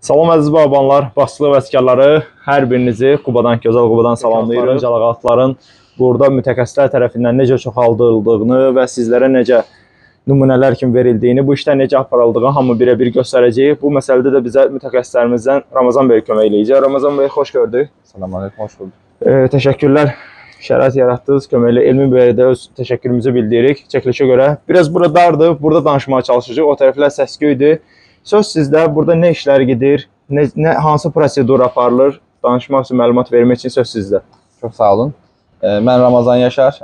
Salam əziz babanlar, başçılıq vəzifəkarları, hər birinizi Qubadan, gözəl Qubadan salamlayırıq. Calağatların burada mütəxəssislər tərəfindən necə çoxaldıldığını və sizlərə necə nümunələr kimi verildiyini, bu işlər necə aparıldığını hamı birə-bir göstərəcəyik. Bu məsələdə də bizə mütəxəssislərimizdən Ramazan bəy kömək eləyəcək. Ramazan bəy xoş gördük. Selamünaleyküm, hoş bulduk. E, təşəkkürlər. Şərait yaratdınız. Köməkli Elmi bəyə də öz təşəkkürümüzü bildiririk. Çəkilişə görə biraz burada dardır. Burada danışmağa çalışacağıq. O tərəflər səs-küydür. Söz sizdə. Burada nə işlər gedir? Nə, nə hansı prosedur aparılır? Danışmaq üçün, məlumat vermək üçün söz sizdə. Çok sağ olun. Ee, ben Ramazan Yaşar.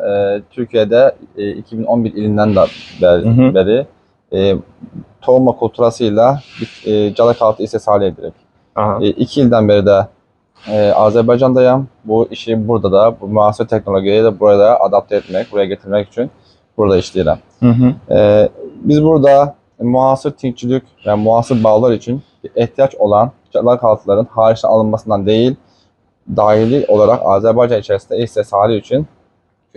Türkiye'de e, 2011 ilinden de beri, Hı hı. beri e, tohuma kulturasıyla e, Calakaltı istishali edirik. Aha. E, iki ilden beri de e, Azerbaycan'dayım. Bu işi burada da, bu muasır teknolojiyi de burada adapte etmek, buraya getirmek için burada işleyelim. Hı hı. Ee, biz burada muasır tinkçülük ve muasır bağlar için ihtiyaç olan çalak halkların hariçten alınmasından değil, dahili olarak Azerbaycan içerisinde istihsali için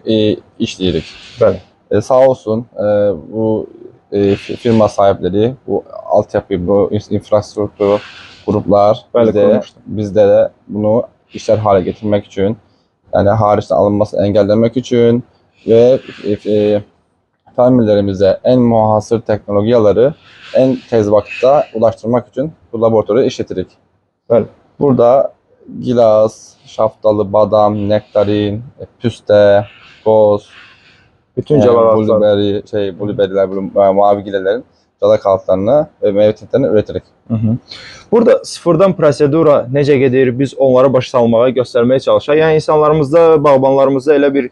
e, işleyirik. Bəli. E, sağ olsun e, bu e, fi- firma sahipleri, bu altyapı, bu in- infrastruktur, gruplar Bəli, bizde, de bunu işler hale getirmek için, yani hariçten alınmasını engellemek için ve e, e, fermilerimize en muhasır teknolojileri en tez vakitte ulaştırmak için bu laboratuvarı işletirik. Bəli. Burada gilas, şaftalı, badam, nektarin, e, püste, boz, Bütün e, calağatlar. blueberry, şey, blueberry'ler, blue- e, mavi gilelerin calak altlarını ve meyve tintlerini üretirik. Hı -hı. Burada sıfırdan prosedura necə gedir, biz onları başa salmağa, göstərməyə çalışaq. Yəni insanlarımızda, bağbanlarımızda elə bir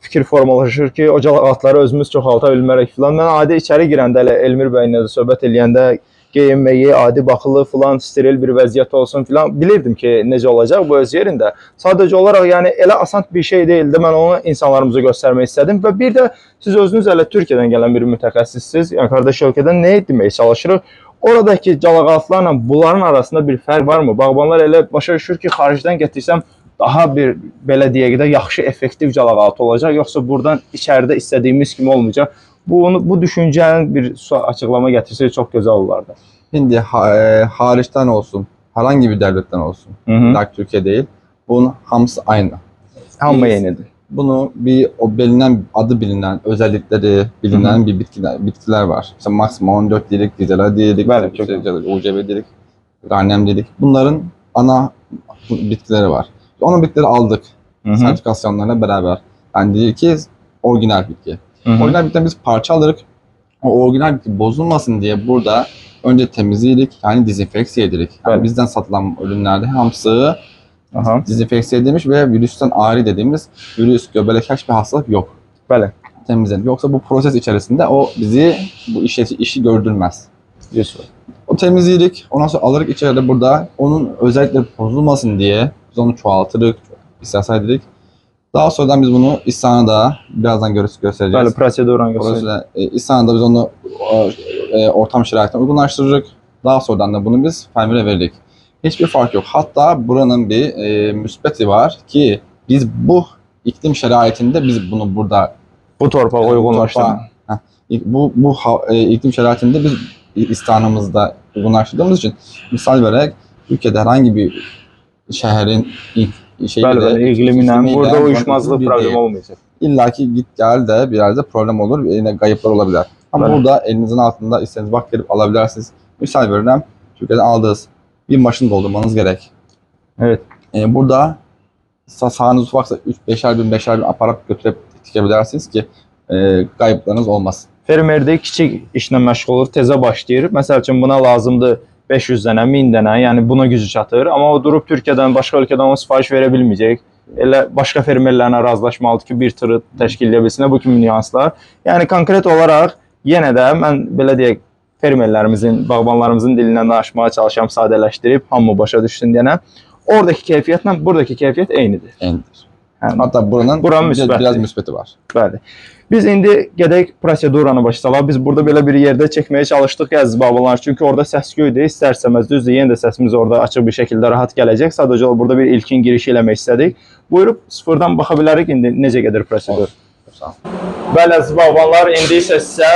fikir formalaşır ki, o calağatları özümüz çoxalta bilmərik filan. Mən adi içəri girəndə elə Elmir bəylə də söhbət eləyəndə geyinməyi, adi baxılı filan, steril bir vəziyyət olsun filan bilirdim ki, necə olacaq bu öz yerində. Sadəcə olaraq yəni elə asan bir şey deyildi. Mən onu insanlarımıza göstərmək istədim və bir də siz özünüz elə Türkiyədən gələn bir mütəxəssissiniz. Yəni qardaş ölkədən nə etməyə çalışırıq? Oradakı calağatlarla bunların arasında bir fərq varmı? Bağbanlar elə başa düşür ki, xaricdən gətirsəm daha bir belə deyək də yaxşı effektiv calağat olacaq, yoxsa buradan içəridə istədiyimiz kimi olmayacaq. Bu bu düşüncənin bir açıqlama gətirsək çox gözəl olardı. Şimdi ha, e, hariçten olsun, herhangi bir devletten olsun, ki Türkiye değil, bunun hamısı aynı. Hamı Biz- yenidir. Bunu bir o bilinen adı bilinen özellikleri bilinen bir bitkiler bitkiler var. İşte maksimum 14 dedik, dizeler dedik, işte çok UCB dedik, garnem dedik. Bunların ana bitkileri var. Onun bitkileri aldık Hı -hı. sertifikasyonlarla beraber. Yani dedi ki orijinal bitki. Hı -hı. Orijinal bitkiden biz parça alırız. O orijinal bitki bozulmasın diye burada önce temizledik yani dezenfekte ededik. Yani Evet. bizden satılan ürünlerde hamısı Aha. dezenfekte edilmiş ve virüsten ayrı dediğimiz virüs, göbelek hiçbir hastalık yok. Bəli. Temizlenir. Yoksa bu proses içerisinde o bizi bu işi, işi gördürmez. Yusuf. O temizledik. Ondan sonra alırız içeride burada. Onun özellikle bozulmasın diye biz onu çoğaltırız. İstihsal dedik. Daha sonradan biz bunu İhsan'a birazdan gö göstereceğiz. Bəli, proseduranı göstərir. Dolayısıyla e, İhsan'a biz onu e, ortam şeraitine uygunlaştırırız. Daha sonradan da bunu biz fermire verdik. Hiçbir fark yok. Hatta buranın bir e, müsbeti var ki biz bu iklim şeraitinde biz bunu burada Bu. Torpağa- Heh, İ- bu bu e, iklim şeraitinde biz İstanımızda uygunlaştırdığımız için misal vererek Türkiye'de herhangi bir şehrin i- şeyi Bəli, de- bəli, iqliminlə iklimiyle burada bir problemi değil. olmayacaq. İlla ki git gel de biraz da problem olur. Yine kayıplar olabilir. Ama Evet. burada elinizin altında istediğiniz bak gelip alabilirsiniz. Misal veriyorum. Türkiye'den aldığınız bir maşın doldurmanız gerek. Evet. Ee, burada sa- sağınız ufaksa 3 5'er bin 5'er bin aparat götürüp dikebilirsiniz ki e, kayıplarınız olmasın. Fermerdə kiçik işlə məşğul olur, tezə başlayır. Məsəl üçün buna lazımdır 500 dənə, 1000 dənə, yəni buna gücü çatır. Amma o durub Türkiyədən, başqa ölkədən o sifariş verə bilməyəcək. Elə başqa fermerlərlə razılaşmalıdır ki, bir tırı təşkil edə bilsin, bu kimi nüanslar. Yəni konkret olaraq yenə də mən belə deyək, fermerlərimizin, bağbanlarımızın dilindən danışmağa çalışıram, sadələşdirib hamı başa düşsün deyənə. Oradakı keyfiyyətlə buradakı keyfiyyət eynidir. Endir. Yəni, Hatta buranın Buranın müsbeti. biraz müsbeti var. Bəli. Biz indi gedək proseduranı başa salaq. Biz burada belə bir yerdə çəkməyə çalışdıq əziz babalar. Çünki orada səs-küydür. İstərsəməz düzdür. Yenə də səsimiz orada açıq bir şəkildə rahat gələcək. Sadəcə burada bir ilkin giriş eləmək istədik. Buyurub sıfırdan baxa bilərik indi necə gedir prosedur. Bəli əziz babalar, indi isə sizə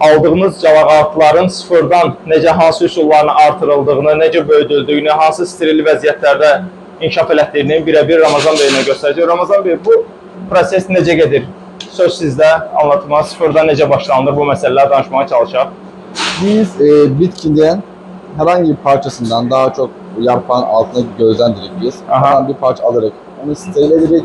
aldığınız cavağatların sıfırdan necə hansı üsullarla artırıldığını, necə böyüdüldüyünü, hansı steril vəziyyətlərdə inkişaf elətdiyini birə-bir Ramazan bəyinə göstərəcək. Ramazan bəy, bu proses necə gedir? Söz sizdə, anlatma, sıfırdan necə başlanılır bu məsələləri danışmağa çalışaq. Biz e, bitkinin herhangi bir parçasından daha çok yarpağın altına gözlendirip biz Aha. Oradan bir parça alırız. Onu steril ederek,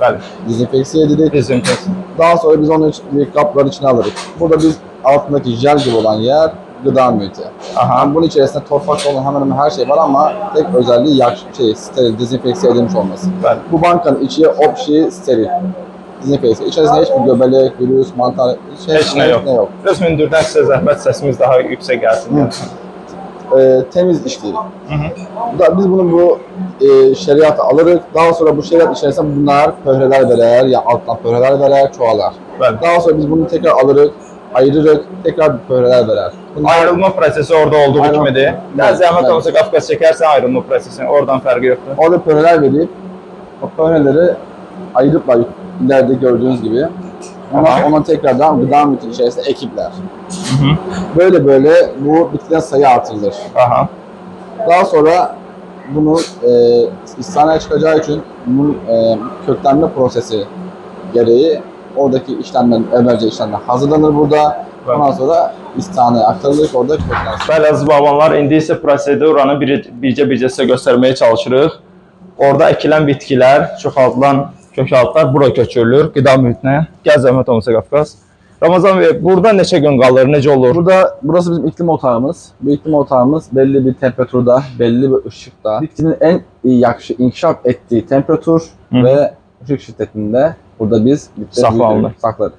ederek dezinfeksiya. daha sonra biz onu bir kapların içine alırız. Burada biz altındaki jel gibi olan yer gıda mühiti. Aha, Yani bunun içerisinde torpak olan hemen hemen her şey var ama tek özelliği yak, şey, steril, dezenfeksiye edilmiş olması. bəli. Bu bankanın içi opşi steril. Dezenfeksiye. İçerisinde hiçbir göbelek, virüs, mantar, hiç, Heç ne yok. Öz mündürdən sizə zəhmət səsimiz daha yüksək gəlsin. Hı. Ee, temiz işleyir. Hı hı. Da, biz bunu bu e, şeriatı alırız. Daha sonra bu şeriat içerisinde bunlar pöhreler verer, ya alttan pöhreler verer, çoğalar. Bəli. Daha sonra biz bunu tekrar alırız, ayırırız, tekrar bir pöhreler verer. Bunlar Ayrılma prosesi orada olduğu Ayrılma- Bəli, zəhmət bəli. olsa Qafqaz çəkərsən ayrılma prosesini, oradan fərqi yoxdur. orada pöhreler verip o pöhreleri ayırıplar ileride gördüğünüz gibi. Ondan Aha. ona tekrardan gıda mühiti içerisinde ekipler. Böyle böyle bu bitkiden sayı artırılır. Aha. Daha sonra bunu e, istaneye çıkacağı için bunun e, köklenme prosesi gereği oradaki işlemler, evvelce işlemler hazırlanır burada. Ondan sonra istaneye aktarılır, orada köklenir. Bəli, əziz babanlar, indi isə proseduranı bir, bircə-bircə sizə göstərməyə çalışırıq. Orada əkilən bitkilər, çoxaldılan kökaltlar bura köçürülür, qida mühitinə. Gəl zəhmət olmasa Qafqaz. Ramazan bəy, burada neçə gün qalır, necə olur? Burada, burası bizim iklim otağımız. Bu iklim otağımız belli bir temperaturda, belli bir ışıkta, bitkinin en iyi yakşı, inkişaf ettiği temperatur Hı. ve ışık şiddetinde burada biz büyütürüz, saklarız.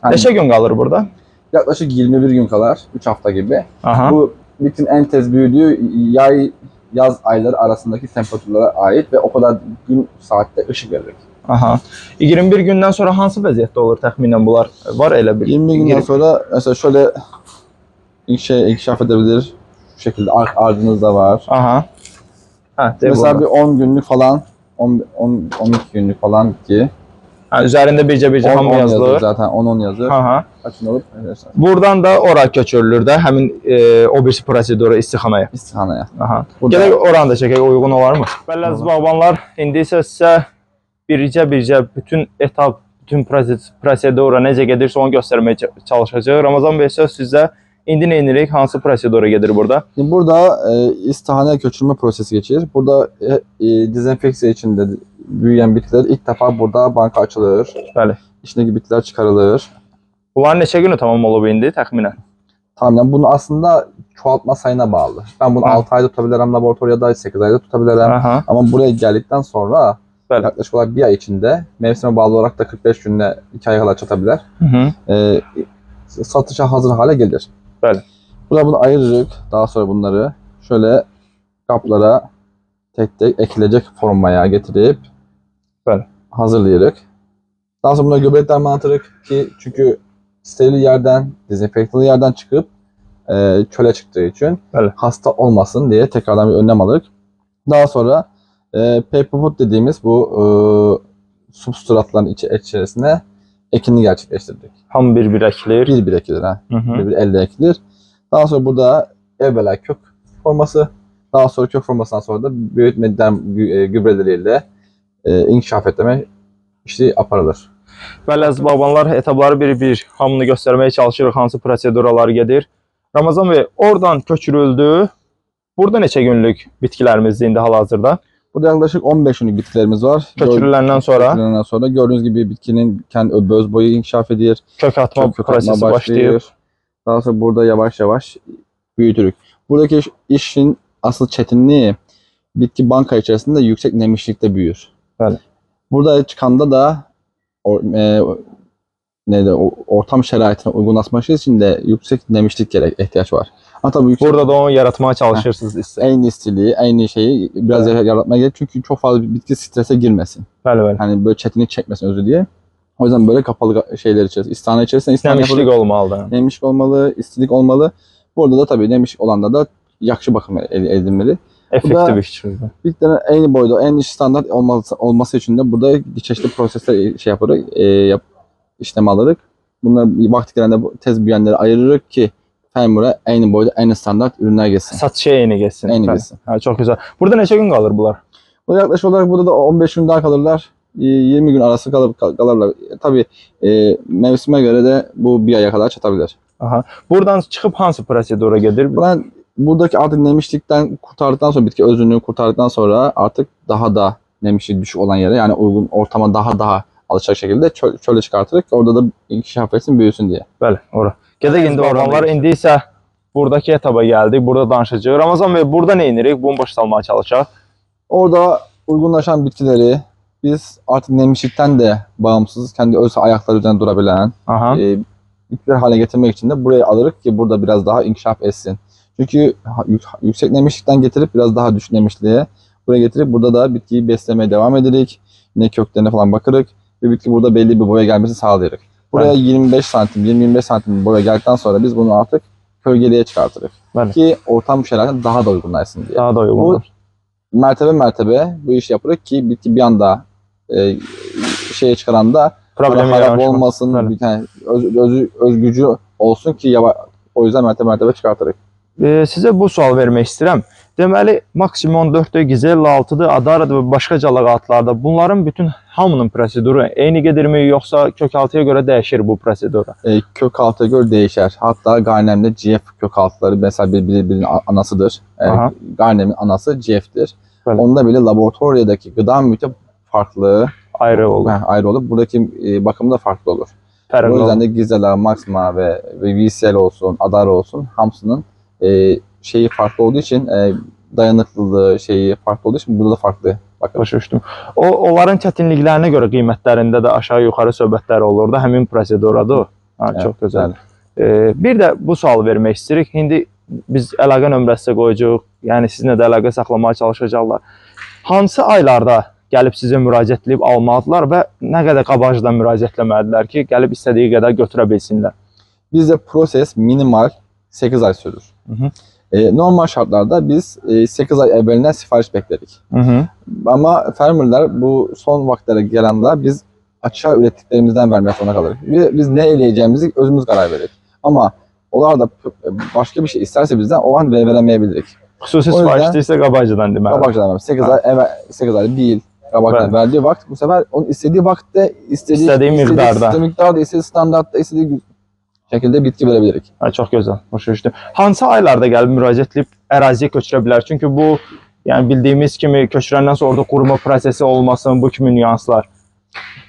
Hani Neçə gün qalır burada? yaklaşık 21 gün kadar, 3 hafta gibi. Aha. Bu bitkinin en tez büyüdüğü yay, yaz ayları arasındaki temperaturlara ait ve o kadar gün saatte ışık verir. Aha. 21 gündən sonra hansı vəziyyətdə olur təxminən bunlar? Var elə bir. 20 günden sonra mesela şöyle şey, inkişaf edebilir. Şu şekilde ar- ardınızda var. Aha. Hə, de Mesela bir 10 günlük falan 10, 10 12 günlük falan bitki. Hə, üzərində bircə-bircə 10, hamı 10 yazıyor yazılır. zaten 10 10 yazıyor. Aha. Açın olup arkadaşlar Buradan da ora köçürülür də həmin e, o birisi prosedura istixanaya. istihaneye. Aha. Burada- Gedək oranı da çəkək, uyğun olarmı? Bəli bağbanlar, indi isə sizə bircə-bircə bütün etap, bütün prosedura necə gedirsə onu göstərməyə ç- çalışacağıq. Ramazan bəy söz sizdə. İndi nə edirik? Hansı prosedura gedir burada? Burada e, istihaneye köçürme prosesi geçir. Burada e, e, dezenfeksiye içinde büyüyen bitkiler ilk defa burada banka açılır. Bəli. İçindeki bitkiler çıkarılır. Bunların neçə günü tamam olub indi təxminən? Tamamen bunu aslında çoğaltma sayına bağlı. Ben bunu Ha. 6 ayda tutabilirim laboratuvarda, 8 ayda tutabilirim. Aha. Ama buraya geldikten sonra Bəli. yaklaşık olarak bir ay içinde mevsime bağlı olarak da 45 günde 2 ay kadar çatabilir. Hı -hı. e, satışa hazır hale gelir. Bəli. Burada bunu ayırırıq. Daha sonra bunları şöyle kaplara tek tek ekilecek formaya getirip Bəli. hazırlayırıq. Daha sonra bunları göbeklerine atırıq ki çünkü steril yerden, dezenfektalı yerden çıkıp e, çöle çıktığı için Bəli. hasta olmasın diye tekrardan bir önlem alırıq. Daha sonra e, paperpot dediğimiz bu e, substratların içi içerisine ekini gerçekleştirdik. Hamı bir-bir əkilir. Bir bir ekilir ha. Hı -hı. bir bir elle ekilir. Daha sonra burada evvela kök forması, daha sonra kök formasından sonra da büyütmeden e, gübreleriyle e, inkişaf etme işi aparılır. Bəli əziz bağbanlar, etapları bir-bir hamını göstərməyə çalışırıq hansı proseduralar gedir. Ramazan bəy, oradan köçürüldü. Burada neçə günlük bitkilərimizdir indi hal-hazırda? Burada yaklaşık 15 günlük bitkilerimiz var. Köçürüləndən sonra Köçürülenden sonra gördüğünüz gibi bitkinin kendi öz boyu inkişaf edilir. kök atma Kök atma prosesi başlayır. Daha sonra burada yavaş yavaş büyütürük. Buradaki iş- işin asıl çetinliği bitki banka içerisinde yüksek nemişlikte büyür. Bəli. Burada çıkanda da o, e, neydi, o, ortam şeraitine uygunlaşması için de yüksek nemişlik gerek ihtiyaç var. Hatta bu yüksek Burada da onu yaratmaya çalışırsınız istə. aynı istiliği, aynı şeyi biraz Evet. yaratmaya gerek. Çünkü çok fazla bitki strese girmesin. Bəli, bəli. Hani böyle çetinlik çekmesin özü diye. O yüzden böyle kapalı şeyler içerisinde, istihane içerisinde istihane yapılır. Nəmişlik olmalıdır. Nemişlik olmalı, istilik olmalı. Burada da tabii nemişlik olanda da yakşı bakım el- edilmeli. Effektiv işçidir. Bitkilerin aynı boyda, aynı standart olması, olması için de burada çeşitli prosesler şey yaparız, e, yap, işlem alırız. bunları vakti gelende tez büyüyenleri ayırırıq ki fermura eyni boyda, eyni standart ürünler geçsin. Satışa yeni geçsin. Eyni Bəli. geçsin. Ha, çok güzel. Burada neçə gün qalır bunlar? Bu yaklaşık olarak burada da 15 gün daha kalırlar. E, 20 gün arası kalıp kal- kalırlar. E, Tabii e, mevsime göre de bu bir aya kadar çatabilir. Aha. Buradan çıxıb hansı prosedura gedir? Ben buradaki artık nemişlikten kurtardıktan sonra bitki özünlüğü kurtardıktan sonra artık daha da nemişi düşük olan yere yani uygun ortama daha daha alışacak şekilde çöl, çöle çıkartırıq ki orada da inkişaf etsin büyüsün diye. Bəli, ora. Gedək indi Biz oranlar. bağlandıq. İndi isə buradakı etaba gəldik. Burada danışacağıq. Ramazan bəy, burada nə edirik? Bunu başa salmağa çalışaq. Orada uygunlaşan bitkileri biz artık nemişlikten de bağımsız kendi öz ayakları üzerinde durabilen Aha. e, bitkiler hale getirmek için de buraya alırık ki burada biraz daha inkişaf etsin. Çünkü yüksek nemişlikten getirip biraz daha düşük nemişliğe buraya getirip burada da bitkiyi beslemeye devam edirik. Yine köklerine falan bakırık ve bitki burada belli bir boya gelmesi sağlayırık. Buraya 25 santim, 20-25 santim boya geldikten sonra biz bunu artık kölgeliğe çıkartırık. Bəli. Ki ortam şartına daha da uygunlaşsın diye. Daha da uyğun Bu-. Mertebe mertebe bu iş yapırık ki bitki bir anda e, şeye çıkaranda Problemi harap yaratmaz. olmasın, Bəli. bir tane öz, öz, özgücü olsun ki yava, o yüzden mertebe mertebe çıkartırıq. E, sizə bu sual vermək istəyirəm. Deməli, maksimum 4 gizel 6-dır, adarada və başqa calaq atlarda bunların bütün hamının proseduru eyni gedirmi yoxsa kökaltıya görə dəyişir bu prosedur? E, kök altıya göre değişer. Hatta Garnem'de GF kök altıları mesela bir, bir- birinin anasıdır. E, Aha. Garnem'in anası. Böyle. Onda bile laboratuvardaki gıda mühiti farklı Ayrı olur. heh, ayrı olur. Buradaki e, bakımı da farklı olur. Fərqli o yüzden de Gizela, Maxima ve, ve VCL olsun, Adar olsun hamsının e, şeyi farklı olduğu için e, dayanıklılığı şeyi farklı olduğu için burada da farklı. Bakın. Başa düşdüm. O onların çətinliklərinə görə qiymətlərində də aşağı-yuxarı söhbətlər olur da həmin proseduradır. Ha, Evet, çox gözəl. bəli. Ee, bir də bu sualı vermək istəyirik. İndi biz əlaqə nömrəsi qoyucuq. Yəni sizinlə də əlaqə saxlamağa çalışacaqlar. Hansı aylarda gəlib sizə müraciət edib almalıdırlar və nə qədər qabaqcadan müraciət etməlidirlər ki, gəlib istədiyi qədər götürə bilsinlər. Bizde proses minimal 8 ay sürür. Hı hı. E, normal şartlarda biz e, 8 ay evvelinden sipariş bekledik. Hı -hı. Ama fermerler bu son vakitlere gelende biz açığa ürettiklerimizden vermek zorunda kalırız. Ve biz ne eleyeceğimizi özümüz karar veririz. Ama onlar da p- başka bir şey isterse bizden o an ve veremeyebiliriz. O yüzden- sifarişdə isə qabaqcadan deməli. Kabakçıdan 8 ay evvel 8 ay değil. Kabakçıdan Evet. verdiği vakit bu sefer onun istediği vakitte istediği, İstediği miktarda. istediği miktarda, istediği standartta, istediği şekilde bitki verebiliriz. Ha, çox gözəl. Başa düşdüm. Hansı aylarda gəlib müraciət edib əraziyə köçürə bilər? Çünki bu yəni bildiyimiz kimi köçürəndən sonra orada quruma prosesi olmasın, bu kimi nüanslar.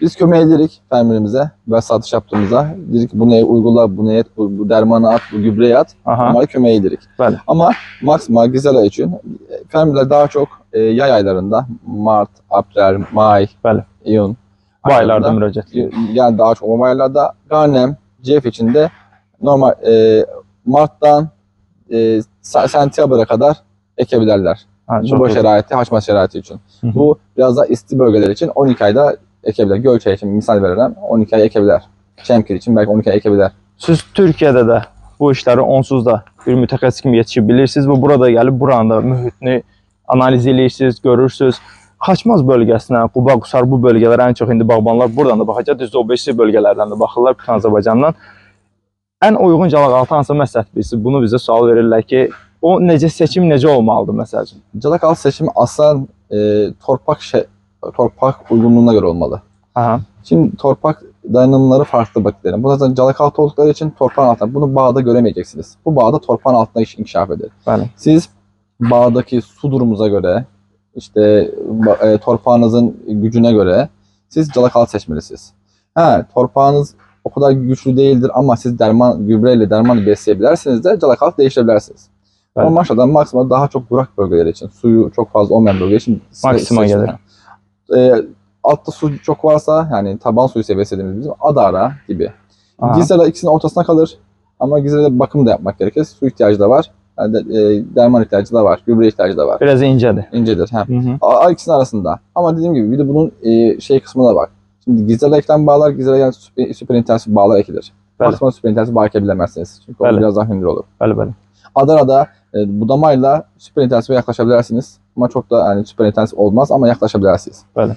Biz kömeği dedik fermerimize ve satış yaptığımızda dedik ki bu neye uygula, bu neye et, bu, bu dermanı at, bu gübreyi at. Aha. Onları kömeği dedik. Bəli. Ama Maxima, Gizela için e, fermerler daha çok e, yay aylarında Mart, April, May, Bəli. İyun Bu aylarda müraciət edib. yani daha çok o aylarda Garnem, CF için de normal e, Mart'tan e, Sentyabr'a kadar ekebilirler. Ha, Bu şeraiti, haçma şeraiti için. Hı hı. Bu biraz da isti bölgeler için 12 ayda ekebilir. Gölçay için misal veririm 12 ay ekebilir. Şemkir için belki 12 ay ekebilir. Siz Türkiyədə də bu işləri onsuz da bir mütəxəssis kimi yetişib bilirsiniz və burada gəlib buranın da mühitini analiz edirsiniz, görürsüz. Xaçmaz bölgəsinə, Quba, Qusar bu bölgələrə ən çox indi bağbanlar buradan da baxacaq. Düzdür, o beşli bölgələrdən də baxırlar bütün Azərbaycandan. Ən uyğun calaq-altı hansı məsləhət bilirsiniz? Bunu bizə sual verirlər ki, o necə seçim necə olmalıdır məsəl üçün? Calak al seçimi aslan e, torpak şey, torpak uygunluğuna göre olmalı. Aha. Şimdi torpak dayanımları farklı bakterilerin. Bu zaten calak altı oldukları için torpağın altında. Bunu bağda göremeyeceksiniz. Bu bağda torpağın altında iş inkişaf eder. Bəli. Siz bağdaki su durumunuza göre, işte e, torpağınızın gücüne göre siz calak altı seçmelisiniz. Ha, torpağınız o kadar güçlü değildir ama siz derman, gübreyle dermanı besleyebilirsiniz de calak altı değiştirebilirsiniz. Evet. Ama maşadan maksimum daha çok kurak bölgeler için, suyu çok fazla olmayan bölgeler için Maksima gelir. Ee, altta su çok varsa yani taban suyu seviyesi dediğimiz bizim Adara gibi. Gizela ikisinin ortasına kalır. Ama Gizela'da bakım da yapmak gerekir. Su ihtiyacı da var. Yani de, e, derman ihtiyacı da var. Gübre ihtiyacı da var. Biraz incədir. İncedir. Ha. Hı -hı. A, ikisinin arasında. Ama dediğim gibi bir de bunun e, şey kısmına da bak. Şimdi Gizela eklem bağlar, Gizela yani süper, süper intensif bağlar ekilir. Maksimum süper intensif bağ ekebilemezsiniz. Çünkü o Bəli. biraz daha hündür olur. Bəli, bəli. Adana'da e, budamayla süper intensife yaklaşabilirsiniz. Ama çok da yani süper intensif olmaz ama yaklaşabilirsiniz. Bəli.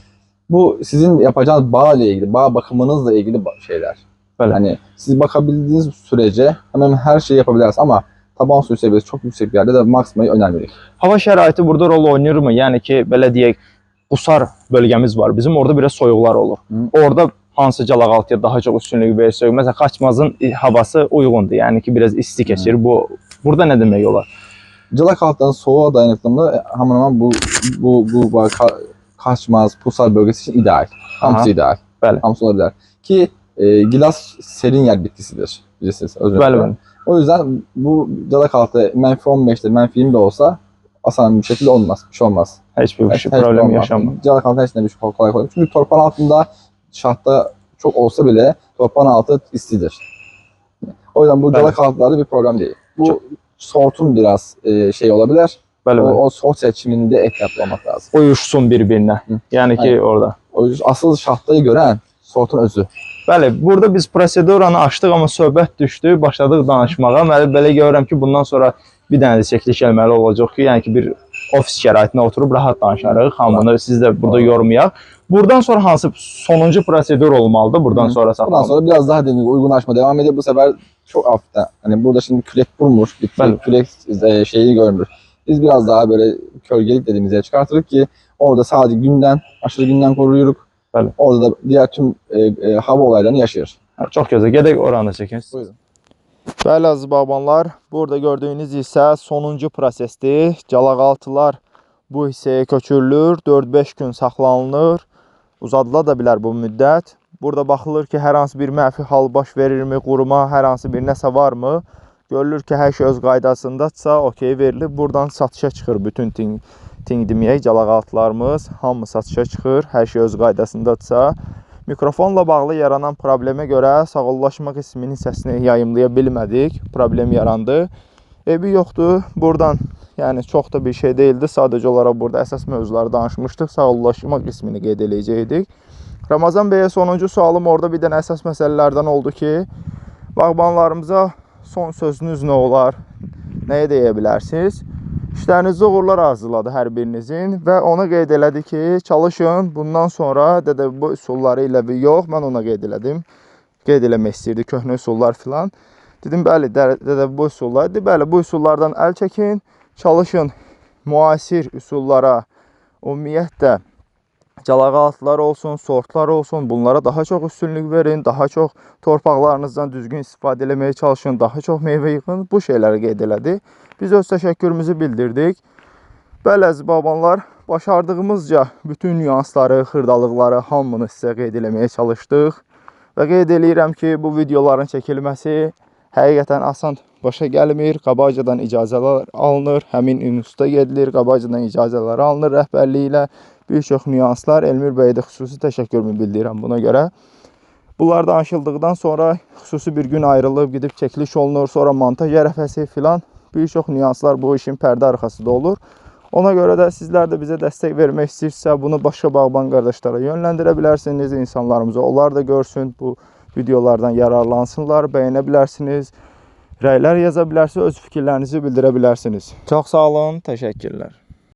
Bu sizin yapacağınız bağ ile ilgili, bağ bakımınızla ilgili şeyler. Bəli. Hani siz bakabildiğiniz sürece hemen her şeyi yapabilirsiniz ama taban suyu seviyesi çok yüksek bir yerde de maksimayı önermirik. Hava şəraiti burada rol oynayırmı? Yəni ki, belə deyək, qusar bölgəmiz var. Bizim orada biraz soyuqlar olur. Hı. Orada hansı calaqaltıya daha çox üstünlük verirsək, məsələn, Xaçmazın havası uyğundur. Yəni ki, biraz isti keçir. Bu burada nə demək olar? Calak altların soğuğa dayanıklılığında hemen hemen bu bu bu, bu kaçmaz pusar bölgesi için ideal. Hamısı ideal. Bəli. Hamısı olabilir. Ki e, gilas serin yer bitkisidir. Bilirsiniz. Bəli, bəli. O yüzden bu calak altı menfi 15'te menfi 20 de olsa asan bir şekilde olmaz. Bir şey olmaz. Heç bir şey heç problem olmaz. yaşanmır. Calak altı heç ne bir şey kolay kolay. Çünkü torpağın altında şahta çok olsa bile torpağın altı istidir. O yüzden bu Bəli. calak altları bir problem değil. Bu sortun biraz e, şey olabilir. Bəli, O, o sort seçiminde ehtiyatlı olmak lazım. Uyuşsun bir-birinə. Hı. Yəni ki, Aynen. orada. O yüzden asıl şahtayı gören sortun özü. Bəli, burada biz proseduranı açdıq, amma söhbət düşdü, başladıq danışmağa. Mən belə görürəm ki, bundan sonra bir dənə də çəkiliş gəlməli olacaq ki, yəni ki, bir ofis şəraitində oturub rahat danışarıq. Hamını siz də burada yormayaq. Buradan sonra hansı sonuncu prosedur olmalıdır? Buradan Hı. sonra Ondan saxlanmaq. sonra biraz daha dediğim gibi uygunlaşma devam ediyor. Bu sefer çok hafiften. Hani burada şimdi kürek vurmuş, bir Bəli. kürek, e, şeyi görmür. Biz biraz daha böyle kölgelik dediğimiz yere çıkartırız ki orada sadece günden, aşırı günden koruyoruz. Bəli. Orada da diğer tüm e, e, hava olaylarını yaşayır. Hə, Çox gözəl. Gedək oranı çəkin. Buyurun. Bəli əziz babanlar, burada gördüyünüz isə sonuncu prosesdir. Calaqaltılar bu hissəyə köçürülür, 4-5 gün saxlanılır. Uzadıla da bilər bu müddət. Burada baxılır ki, hər hansı bir mənfi hal baş verirmi, quruma, hər hansı bir nəsə varmı? Görülür ki, hər şey öz qaydasındadsa, okey verilir. Buradan satışa çıxır bütün ting, ting deməyək, calaqaltılarımız hamı satışa çıxır. Hər şey öz qaydasındadsa. Mikrofonla bağlı yaranan problemə görə sağollaşma qisminin səsini yayımlaya bilmədik. Problem yarandı. Ebi yoxdur. Buradan yəni çox da bir şey deyildi. Sadəcə olaraq burada əsas mövzuları danışmışdıq. Sağollaşma qismini qeyd eləyəcəkdik. Ramazan bəyə sonuncu sualım orada bir dənə əsas məsələlərdən oldu ki, bağbanlarımıza son sözünüz nə olar? Nəyə deyə bilərsiniz? İşlərinizi uğurlar arzuladı hər birinizin və ona qeyd elədi ki, çalışın bundan sonra dədə bu üsulları ilə yox, mən ona qeyd elədim. Qeyd eləmək istəyirdi köhnə üsullar filan. Dedim bəli, də- dədə bu üsullar. Dedi bəli, bu üsullardan əl çəkin, çalışın müasir üsullara ümumiyyətlə calaqaltılar olsun, sortlar olsun, bunlara daha çox üstünlük verin, daha çox torpaqlarınızdan düzgün istifadə etməyə çalışın, daha çox meyvə yığın. Bu şeyləri qeyd elədi. Biz öz təşəkkürümüzü bildirdik. Bəli əziz babanlar, başardığımızca bütün nüansları, xırdalıqları hamını sizə qeyd eləməyə çalışdıq. Və qeyd eləyirəm ki, bu videoların çəkilməsi həqiqətən asan başa gəlmir. Qabaqcadan icazələr alınır, həmin instituta gedilir, qabaqcadan icazələr alınır rəhbərliyi ilə. Bir çox nüanslar Elmir bəyə də xüsusi təşəkkürümü bildirirəm buna görə. Bunlar danışıldıqdan sonra xüsusi bir gün ayrılıb gedib çəkiliş olunur, sonra montaj ərəfəsi filan bir çox nüanslar bu işin pərdə arxasında olur. Ona görə də sizlər də bizə dəstək vermək istəyirsə, bunu başqa bağban qardaşlara yönləndirə bilərsiniz, insanlarımıza. Onlar da görsün, bu videolardan yararlansınlar, bəyənə bilərsiniz. Rəylər yaza bilərsiniz, öz fikirlərinizi bildirə bilərsiniz. Çox sağ olun, təşəkkürlər.